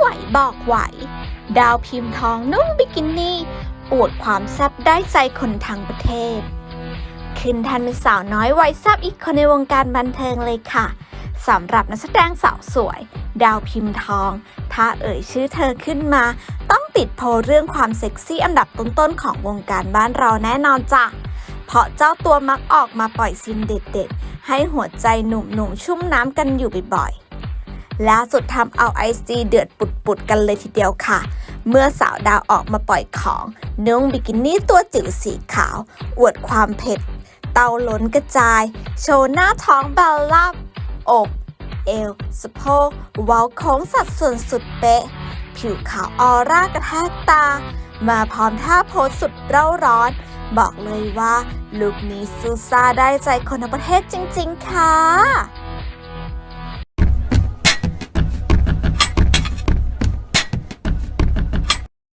ไหวบอกไหว ดาวพิมพ์ทองนุ่งบิกินี่อวดความแซ่บได้ใจคนทั้งประเทศ ขึ้นทันเป็นสาวน้อยวัยแซ่บอีกคนในวงการบันเทิงเลยค่ะสำหรับนักแสดงสาวสวย ดาวพิมพ์ทอง ถ้าเอ่ยชื่อเธอขึ้นมา ต้องติดโพลเรื่องความเซ็กซี่อันดับต้นๆของวงการบ้านเราแน่นอนจ้ะ เพราะเจ้าตัวมักออกมาปล่อยซินเด็ดๆ ให้หัวใจหนุ่มๆชุ่มน้ำกันอยู่บ่อยๆ ล่าสุดทำเอาไอซีเดือดปุดๆกันเลยทีเดียวค่ะ เมื่อสาวดาวออกมาปล่อยของนุ่งบิกินี่ตัวจิ๋วสีขาว อวดความเผ็ด เตาล้นกระจาย โชว์หน้าท้องเบลล่ำอกเอวสะโพกเว้าโค้งสัดส่วนสุดเป๊ะ ผิวขาวออร่ากระแทกตา มาพร้อมท่าโพสสุดเร่าร้อน บอกเลยว่า ลุคนี้ซูซาได้ใจคนทั้งประเทศจริง ๆ ค่ะ